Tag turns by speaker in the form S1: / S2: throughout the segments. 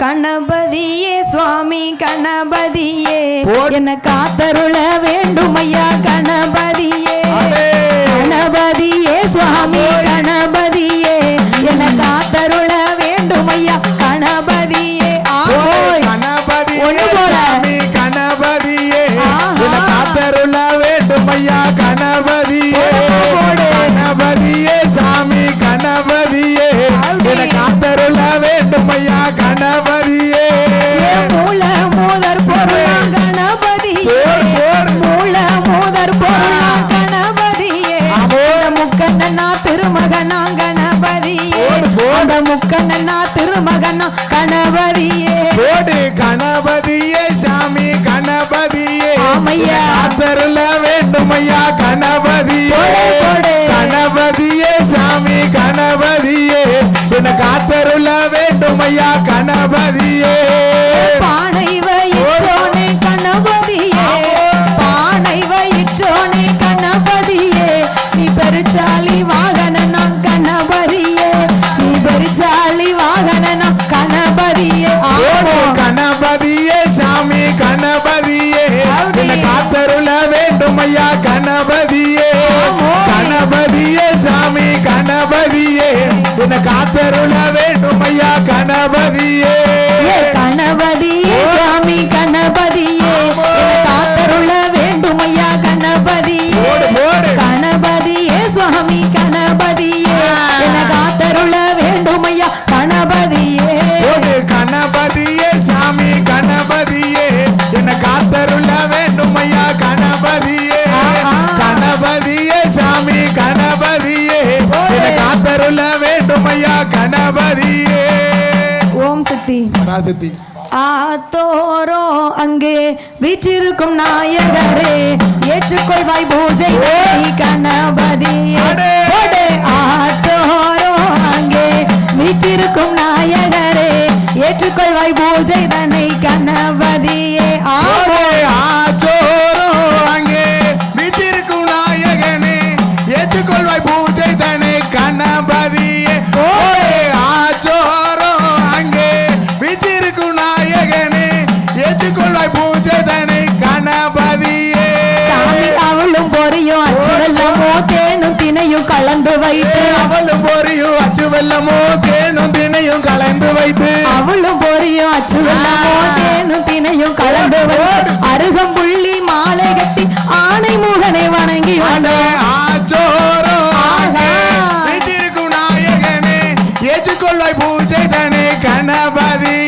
S1: கணபதியே சுவாமி கணபதியே. என்ன காத்தருள வேண்டும் ஐயா கணபதியே. கணபதியே சுவாமி கணபதியே. என்ன காத்தருள வேண்டும் ஐயா கணபதியே
S2: கணபதியே. காத்தருள வேண்டும் ஐயா கணபதியே. கணபதியே. சாமி கணபதியே காத்தருள வேண்டும் ஐயா கணபதியே
S1: ஏ மூல மூதர் பொருளாம் கணபதியே. மூல மூதர் பொருளாம் கணபதியே. முக்கண்ணனா திருமகனா கணபதியே. முக்கண்ணனா திருமகனா கணபதியே.
S2: போடு கணபதியே சாமி கணபதியே.
S1: ஆமையா.
S2: காத்தருள வேண்டும் ஐயா கணபதியே.
S1: போடு,
S2: காத்தருள வேண்டும் ஐயா கணபதியே.
S1: பானை சுவாமி கணபதியே. என்னை காத்தருள வேண்டும் ஐயா கணபதியே கணபதியே
S2: சாமி கணபதியே. என்னை காத்தருள வேண்டும் ஐயா கணபதியே. கணபதியே சாமி கணபதியே. காத்தருள வேண்டும் ஐயா கணபதியே.
S1: ஓம் சக்தி
S2: ராசத்தி
S1: ஆத்தோரோ அங்கே வீற்றிருக்கும் நாயகரே ஏற்றுக்கொள்வாய் பூஜை கணபதியே. ஆத்தோரோ அங்கே வீற்றிருக்கும் நாயகரே ஏற்றுக்கொள்வாய் பூஜை தன்னை கணபதியே. ஆமோ வைத்து
S2: அவளும் பொரியும் அச்சு வெள்ளமோ தேனும் தினையும் கலந்து வைத்து.
S1: அவளும் பொரியும் அச்சு வெள்ளமோ தேனும் தினையும் கலந்து வைத்து. அருகம்புள்ளி மாலை கட்டி ஆனை முகனை வணங்கி வந்தோம்
S2: ஆச்சோரோ நாயகனே ஏற்றுக்கொள்வாய் பூஜை தனே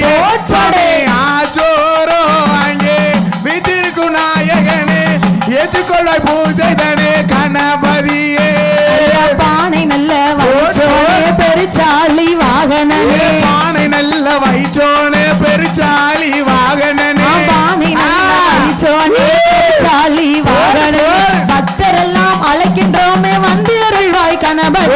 S1: போற்றடே.
S2: ஆச்சோரோ அங்கே வீச்சிருக்கும் நாயகனே ஏற்றுக்கொள்வாய் பூஜை தனே
S1: வாகனனே.
S2: பானை நல்ல வைச்சோனே பெருச்சாலி வாகனனே.
S1: பானை நல்ல வச்சோனே பெருச்சாலி வாகனனே. பக்தரெல்லாம் அழைக்கின்றோமே வந்து அருள்வாய் கணபதி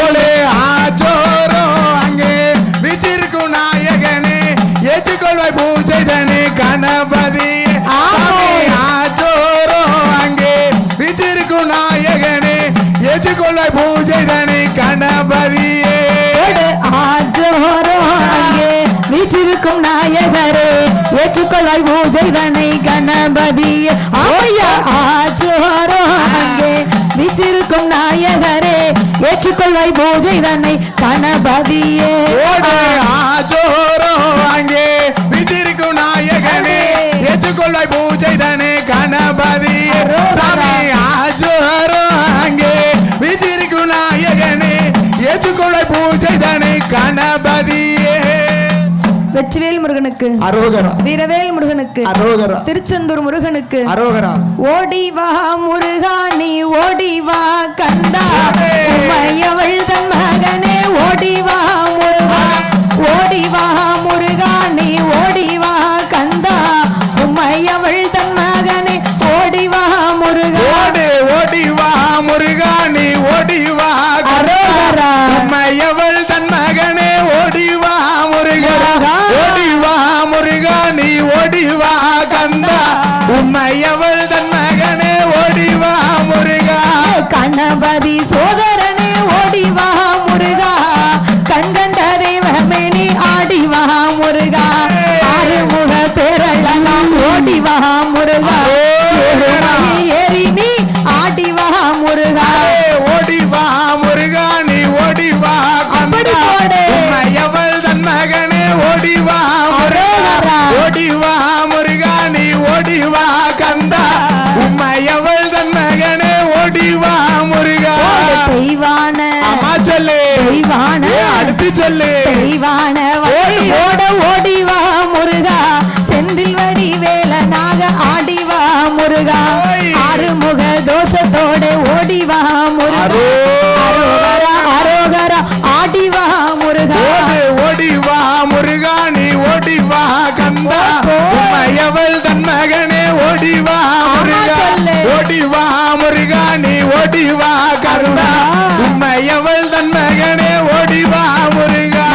S1: நாயகரே ஏற்றுக்கொள்வாய் பூஜை தன்னை கணபதியே. ஆமையா ஆஜோரோ அங்கே வீற்றிருக்கும் நாயகரே ஏற்றுக்கொள்வாய் பூஜை தன்னை கணபதியே.
S2: ஆச்சோரோ அங்கே வீச்சிருக்கும் நாயகனே ஏற்றுக்கொள்வாய் பூஜை தனே
S1: வெற்றிவேல் முருகனுக்கு
S2: அரோகரா.
S1: வீரவேல் முருகனுக்கு
S2: அரோகரா.
S1: திருச்செந்தூர் முருகனுக்கு.
S2: அரோகரா.
S1: ஓடி வா முருகா நீ ஓடி வா கந்தா. உமையவள் தன் மகனே ஓடி வா முருகா. ஓடி வா முருகா நீ ஓடி வா கந்தா. உமையவள் தன் மகனே ஓடி வா முருகா.
S2: ஓடி வா முருகா நீ ஓடி
S1: நபி சோதரனே ஓடிவா முருகா. கண்கண்ட தெய்வமே நீ ஆடிவா முருகா. ஆறுமுக பேரழகாம் ஓடிவா முருகா.
S2: ஓடிவா முருகா.
S1: அரோகரா அரோகரா ஆடிவா முருகா.
S2: ஓடிவா முருகா நீ ஓடிவா கந்தா. எவள் தன் மகனே ஓடிவா முருகா. ஓடிவா முருகா நீ ஓடிவா கந்தா. எவள் தன் மகனே ஓடிவா முருகா.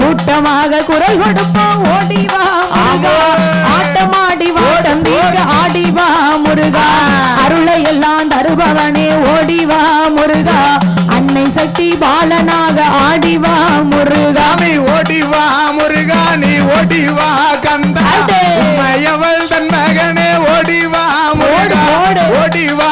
S1: கூட்டமாக குரல் கொடுப்போம். ஓடிவா முருகா. ஆட்டமாடி வாட்டம் தீர்க்க ஆடிவா. முருகா. அருளை எல்லாம் தருபவனே ஓடிவா முருகா. அன்னை சக்தி பாலனாக ஆடிவா முருகா. ஓடிவா முருகா நீ ஓடிவா கந்தா. எவள் தன் மகனே ஓடிவா முருகா. ஓடிவா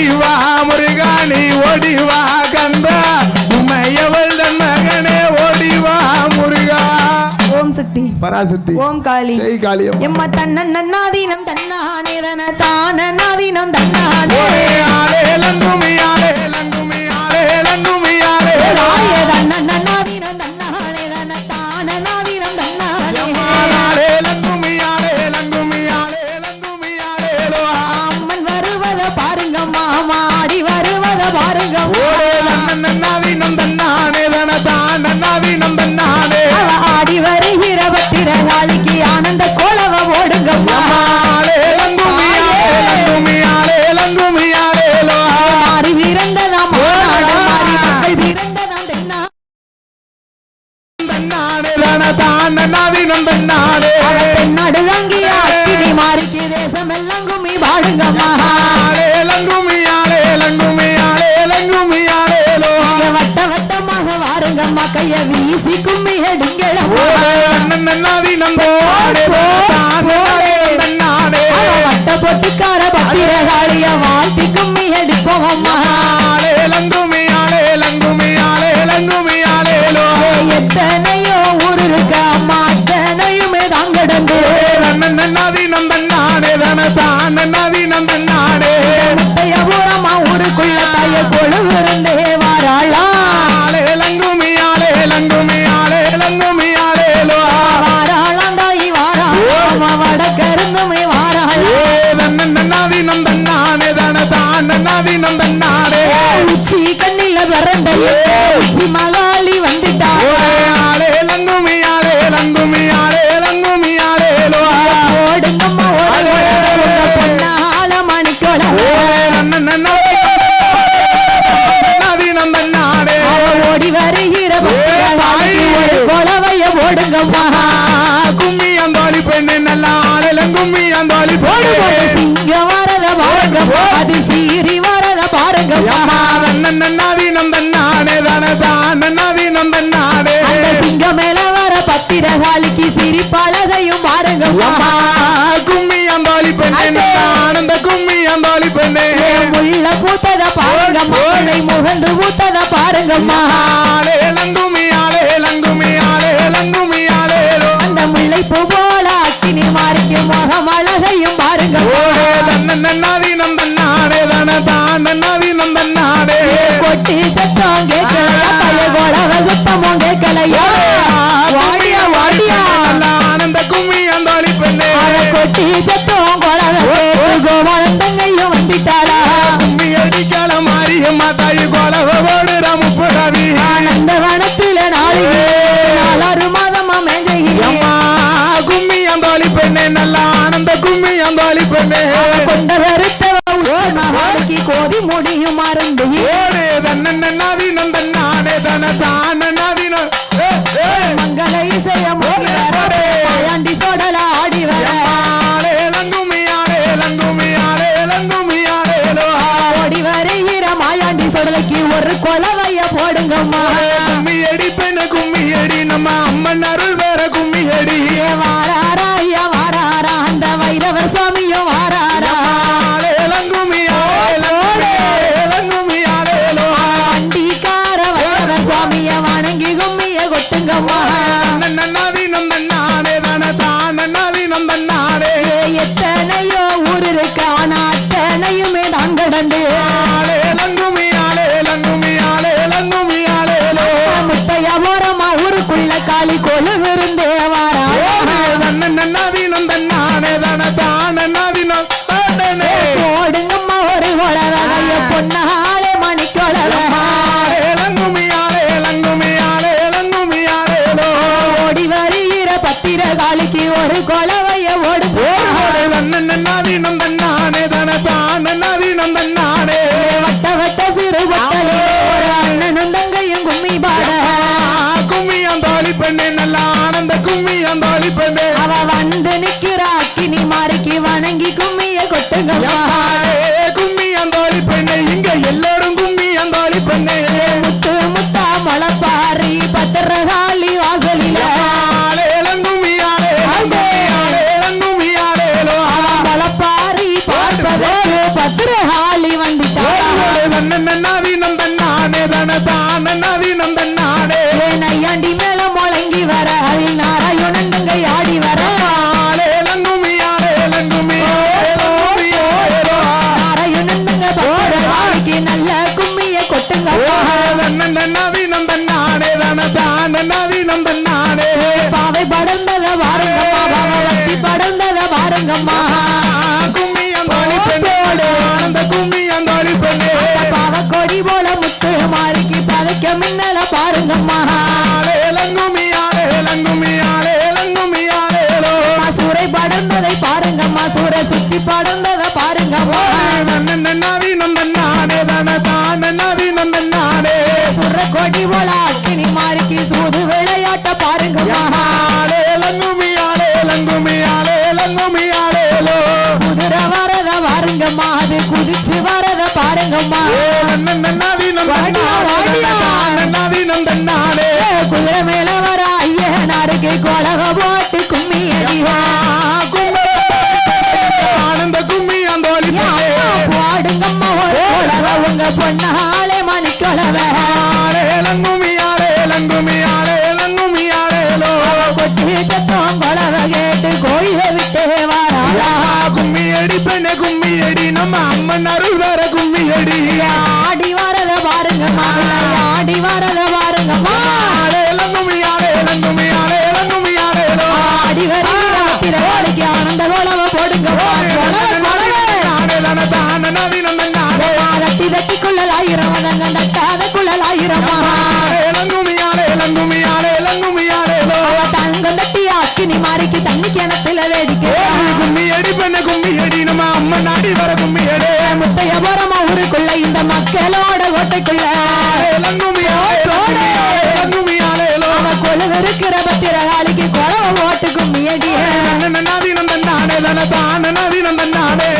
S1: ஓடிவா முருகா
S2: நீ ஓடிவா கந்தா. உமையவள் தன் மகனே ஓடிவா முருகா.
S1: ஓம் சக்தி.
S2: பராசக்தி.
S1: ஓம் காளி.
S2: ஜெய் காளியம்
S1: எம்ம தன்னன் நன்னாதீனம் தன்னானே. தன தான தன்னானே
S2: ஆலே லந்துமி
S1: வீரகாலிக்கு சிரிப்பழகையும் பாருங்க கும்மி
S2: அம்பாளி பெண்ணே ஆனந்த கும்மி அம்பாளி பெண்ணே.
S1: உள்ள பூத்தத பாருங்க மகளை முகந்து பூத்தத பாருங்க
S2: ஆளே லங்குமி ஆளே லங்குமி ஆளே லங்குமி ஆளே
S1: அந்த முல்லை பூ போல அக்கினி மாறிக்கும் முகம் அழகையும்
S2: பாருங்க நன்னாதி நந்தன்னாடே தான தான் நன்னாதி நந்தன்னாடே
S1: கொட்டி சத்தம் போதி முடியும் மருந்து பொன்னா கதரகா பாருங்கம்மா
S2: கும்மி
S1: அந்த கும்மி
S2: அந்தாளி பெண்ணே
S1: பாவக்கொடி போல முத்து மாறிக்கு பதைக்க மின்னல பாருங்கம்மா சூரை படர்ந்ததை பாருங்கம்மா சூரை சுற்றி படர்ந்ததை பாருங்கம்மா
S2: நன்னாவி நன்னானே தான் நன்னாவி நன்னானே
S1: சுர கொடி போல அக்கினி மாறிக்கு சூது விளையாட்ட பாருங்கம்மா போமா நினவி நந்தன்னானே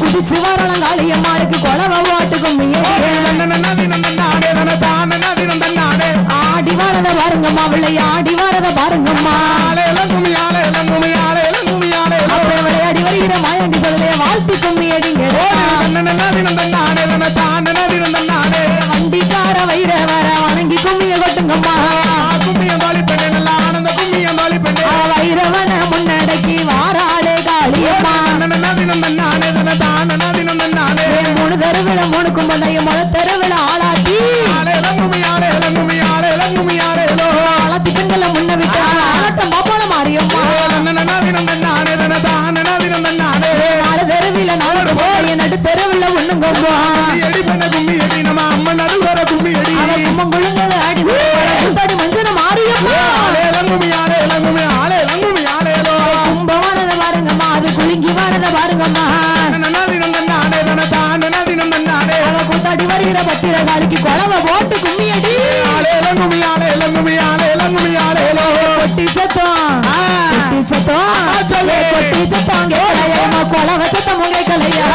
S1: குதிச்சு வரலங்காளியம்மாளுக்கு கொலவ
S2: ஓட்டுக்கும்
S1: ஆடி வரத பாருங்கம்மா
S2: பிள்ளை
S1: ஆடி வரத பாருங்கம்மா. திருவிழா உனக்கும் வந்தையும் மொத
S2: தெருவிழா ஆளா
S1: లంగుమియాలే లంగుమియాలే కొట్టి చెత్తం
S2: కొట్టి
S1: చెత్తం కొట్టి చెత్తం కొలవ చెత్తం కలయ్యా